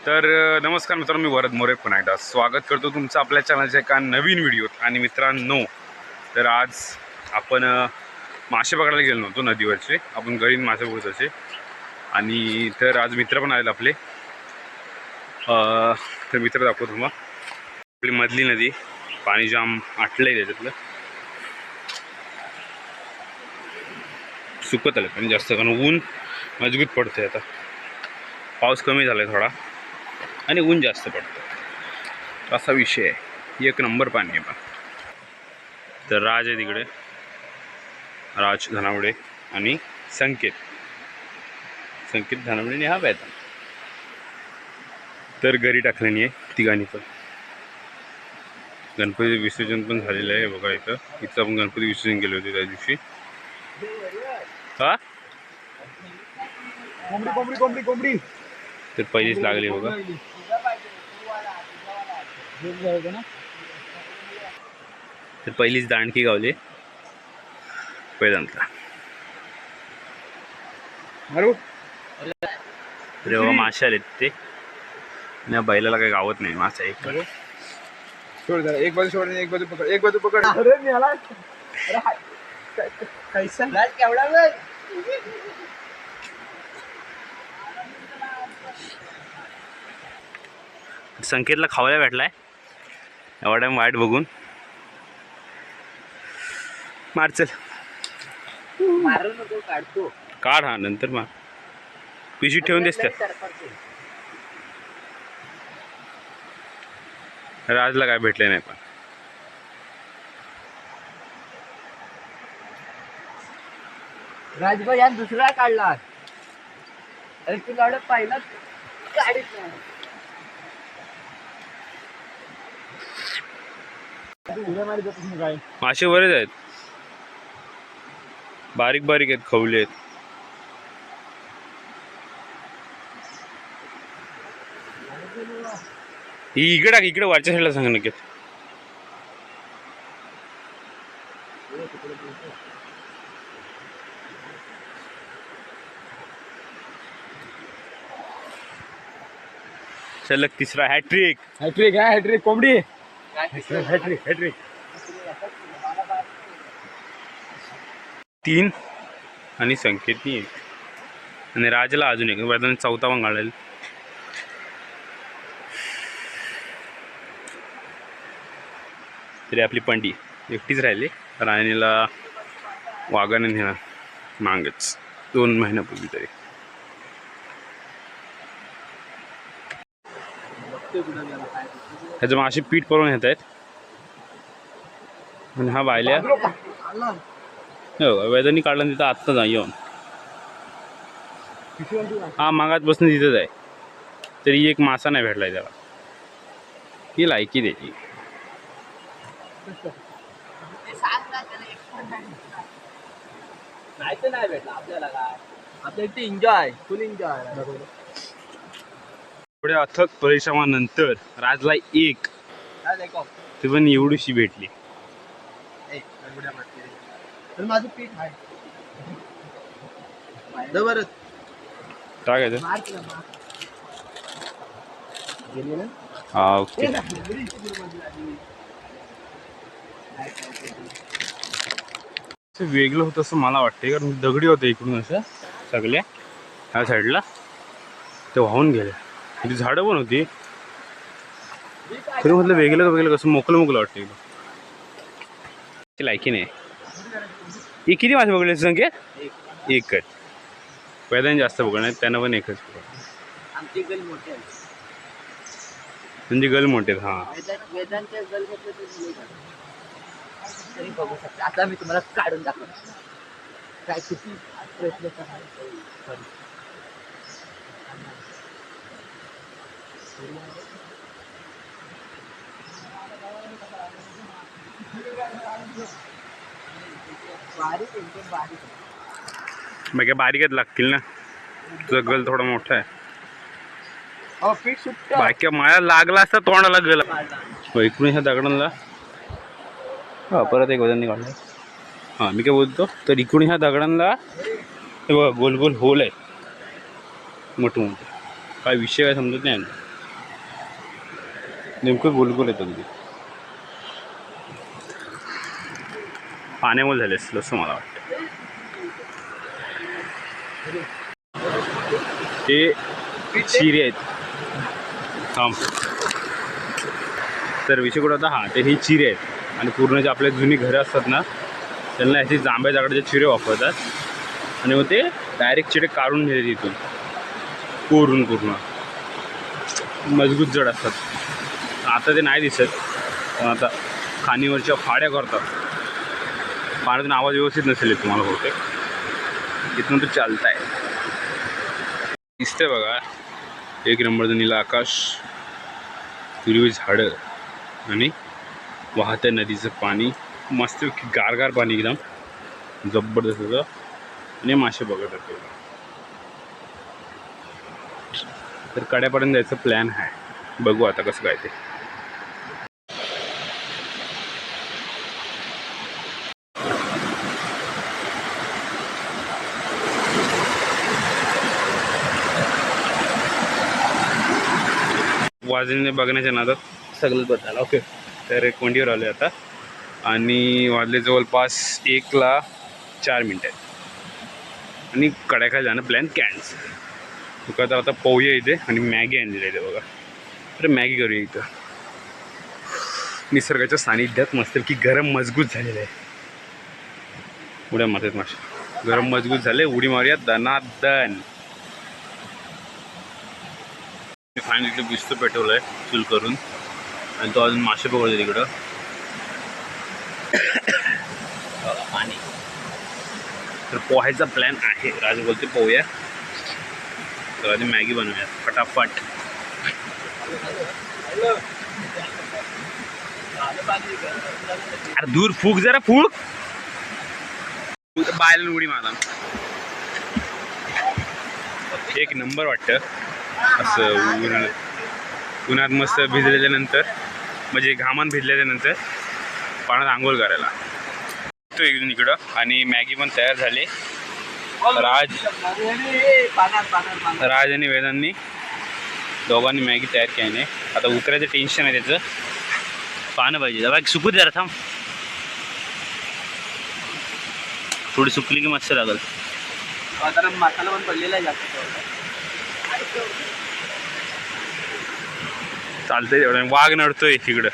तर नमस्कार मित्रांनो मी वरद मोरे पुन्हा एकदा स्वागत करतो तुमचं आपल्या चॅनलच्या एका नवीन व्हिडिओत. आणि मित्रांनो तर आज आपण मासे पकडायला गेलो नव्हतो नदीवरचे. आपण गरीन मासे पकडतोचे आणि तर आज मित्र पण आलेत आपले. तर मित्र दाखवतो मग आपली मधली नदी पाणी जाम आटलं आहे त्याच्यातलं. सुकत आलं पण जास्त कारण ऊन मजबूत पडतंय आता. पाऊस कमी झाला आहे थोडा. आणि ऊन जास्त पडतं. असा विषय आहे. एक नंबर पाणी आहे पण. तर राज आहे तिकडे राज धनावडे आणि संकेत. संकेत धनावडे हा वेतन तर घरी टाकल्याने आहे तिघांनी पण. गणपती विसर्जन पण झालेलं आहे बघा इथं. इथं आपण गणपती विसर्जन केले होते त्या दिवशी. हा? कोंबडी कोंबडी कोंबडी कोंबडी. तर पहिलीच लागली बघा. तर पहिलीच दांडकी गावली. पहिल्यांदा. तेव्हा मासे आलेत ते. या बैलाला काही गावत नाही मासा एक पण. सोड जरा एक बाजू सोड एक बाजू पकड एक बाजू पकड. अरे अरे कैसा केवढा वेळ संकेतला खावायला भेटलाय. एवढा टाइम वाईट बघून. मार चल. काढ हा नंतर मार. पिशी ठेवून देस त्या राजला काय भेटले नाही पण. राजभाई दुसरा काढला. अरे तू लावड पहिला काढीत नाही उड्या मारी जातोस मग काय मासे बरेच आहेत. बारीक बारीक आहेत खवले आहेत. इकडे टाक इकडे वरच्या साईडला सांग नक्की सलग तिसरा हॅट्रिक हॅट्रिक हॅट्रिक कोंबडी. हॅट्रिक हॅट्रिक तीन आणि संकेतनी एक. आणि राजला अजून एक. वेदाने चौथा पण काढेल तरी आपली पंडी एकटीच राहिली. राणीला वाघाने नेणार मागच. दोन महिन्यापूर्वी तरी. त्याचं मासे पीठ करून येत आहेत. आणि हा बायल्या. हो वेदांनी काढला तिथं आत्ता जा येऊन. हा मागात बसून तिथंच आहे. तरी एक मासा नाही भेटलाय त्याला. ही लायकी त्याची नाही तर नाही भेटला आपल्याला काय? आपल्या इथे एन्जॉय फुल एन्जॉय थोड्या अथक परिश्रमानंतर राजला एक ते पण एवढीशी भेटली. माझं पीठ आहे. बरं टाकायचं? हा ओके. वेगळं होतं असं मला वाटते कारण दगडी होते इकडून असं सगळ्या ह्या साईडला ते वाहून गेले. इथे झाडं पण होती. तरी म्हटलं वेगळं वेगळं? कसं मोकलं मोकलं वाटतं एकदम लायकी नाही. हे किती मासे पकडले संख्या एकच. वेदाने जास्त पकडणार त्यानं पण एकच पकडलं आमची गल मोठी आहे. म्हणजे गल मोठे आहेत, हां. आता मी तुम्हाला काढून दाखवतो. काय किती प्रयत्न बारीक एकदम बारीक मग बारीकच लागतील ना? तुझा गल थोडा मोठा आहे. बाकी माया लागला असता तोंडाला गल. हो, इकडून ह्या दगडांना. हा परत एक वजन काढलं हां मी काय बोलतो? तर इकडून ह्या दगडांना हे बघा गोल गोल होल आहे. मोठं मोठं काय विषय काय समजत नाही. नेमकं गोलगोल येतं अगदी पाण्यामुळे झाले असलं असं मला वाटतं. ते चिरे आहेत. थांब. तर विषय कुठं होता हां ते ही चिरे आहेत. आणि पूर्ण जे आपले जुनी घरं असतात ना त्यांना याचे जांभ्या जागडचे चिरे वापरतात. आणि मग ते डायरेक्ट चिरे काढून घेतात तिथून. कोरून पूर्ण. मजबूत जड असतात. आता ते नाही दिसत. पण आता खाणीवरच्या फाड्या करतात. पाण्यातून आवाज व्यवस्थित नसेल तुम्हाला बहुतेक. इथून तर चालताय. दिसतंय बघा. एक नंबरचं नीला आकाश हिरवी झाडं आणि वाहत्या नदीचं पाणी. मस्त गारगार पाणी एकदम. जबरदस्त होतं आणि मासे बघत होते तर कड्यापर्यंत जायचं प्लॅन आहे. बघू आता कसं काय ते. वाजण्याने बघण्याच्या नादात सगळंच बदल ओके तर कोंडीवर आलो आता. आणि वाजले जवळपास एकला चार मिनटं आहेत. आणि कड्याखाली जाणं प्लॅन कॅन्सल तुका तर आता पोहे इथे. आणि मॅगी आणलेली इथे बघा. तर मॅगी करूया इथं. निसर्गाच्या सानिध्यात मस्त की गरम मजबूत झालेलं आहे. उड्या मारतात मासे गरम मजबूत झाले उडी मारूया. दनादन मी फायनल इकडे बिस्तो पेटवलं आहे चूल करून. आणि तो अजून मासे पकडतो तिकडं पाणी तर पोहायचा प्लॅन आहे. राजू बोलते पोहूया. तर आधी मॅगी बनवूया फटाफट. अरे दूर फूक जरा फूक. बायला उडी मला एक नंबर वाटतं. असं उन्हाळ्यात उन्हात मस्त भिजल्याच्या नंतर म्हणजे घामान भिजल्याच्या नंतर पाण्यात आंघोळ करायला. तो इकडून इकडं आणि मॅगी पण तयार झाली. राज राज आणि वेदांनी दोघांनी मॅगी तयार केली. नाही आता उतरायचं टेन्शन आहे त्याचं. पानं पाहिजे. जरा सुकू दे जरा थांब. थोडी सुकली की मस्त लागल. मसाला पण पडलेला आहे जास्त. चालतंय तेवढं. वाघ नडतोय इकडं.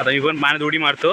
आता मी पण पाण्यात उडी मारतो.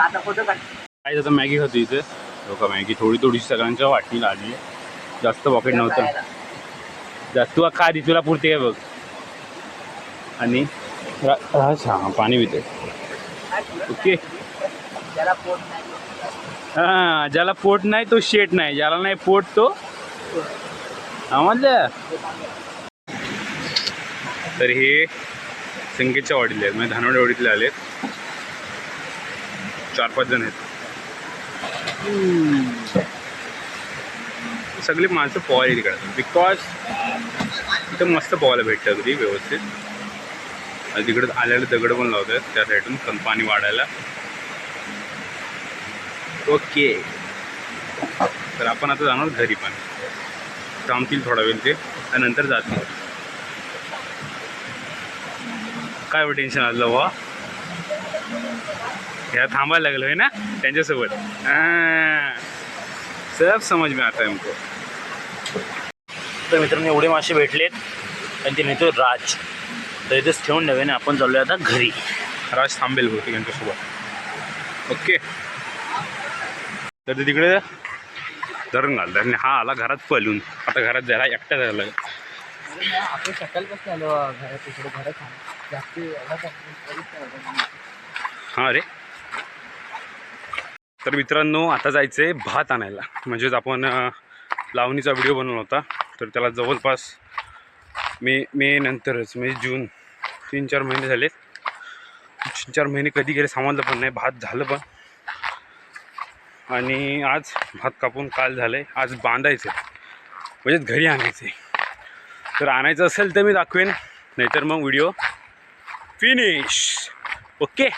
आता काय आता मॅगी खातो इथे. लोक मॅगी? थोडी थोडीशी सगळ्यांच्या वाटणीला आली जास्त पॉकेट नव्हतं. जास्त तू खा दी तुला पुरते काय बघ. आणि हा पाणी पिते. ओके. हां ज्याला पोट नाही तो शेट नाही. ज्याला नाही पोट तो आम्हाला. तर हे संकेतच्या वाडीतले आहेत. म्हणजे धानवडे वाडीतले आलेत. चार पाच जण आहेत. सगळी माणसं पोहायला तिकडे बिकॉज इथं मस्त पोहायला भेटतं अगदी व्यवस्थित. आणि तिकडे आलेले दगड पण लावत आहेत त्या साईडून पण पाणी वाढायला. ओके. तर आपण आता जाणार घरी पण. थांबतील थोडा वेळ ते आणि नंतर जातील. काय टेन्शन आलं वा? ह्या थांबायला लागलं आहे ना? त्यांच्यासोबत. सब समज में आता है हमको. तर मित्रांनो एवढे मासे भेटलेत. आणि ते नेतो राज. तर इथेच ठेवून नव्याने आपण चाललोय आता घरी. राज थांबेल बहुतेक यांच्यासोबत. ओके. तर ते तिकडे धरून घालतं आणि हा आला घरात पळून आता घरात जायला एकटा जायला आपण सकाळपासून आलो? घरात तिकडे घरात हां रे. तर मित्रांनो आता जायचं आहे भात आणायला. म्हणजेच आपण लावणीचा व्हिडिओ बनवला होता. तर त्याला जवळपास मे मे नंतरच म्हणजे जून तीन चार महिने झालेत. तीन चार महिने कधी गेले सांभाळलं पण नाही. भात झालं पण. आणि आज भात कापून काल झालं आहे आज बांधायचं आहे म्हणजेच घरी आणायचं आहे तर आणायचं असेल तर मी दाखवेन. नाहीतर मग व्हिडिओ फिनिश. ओके?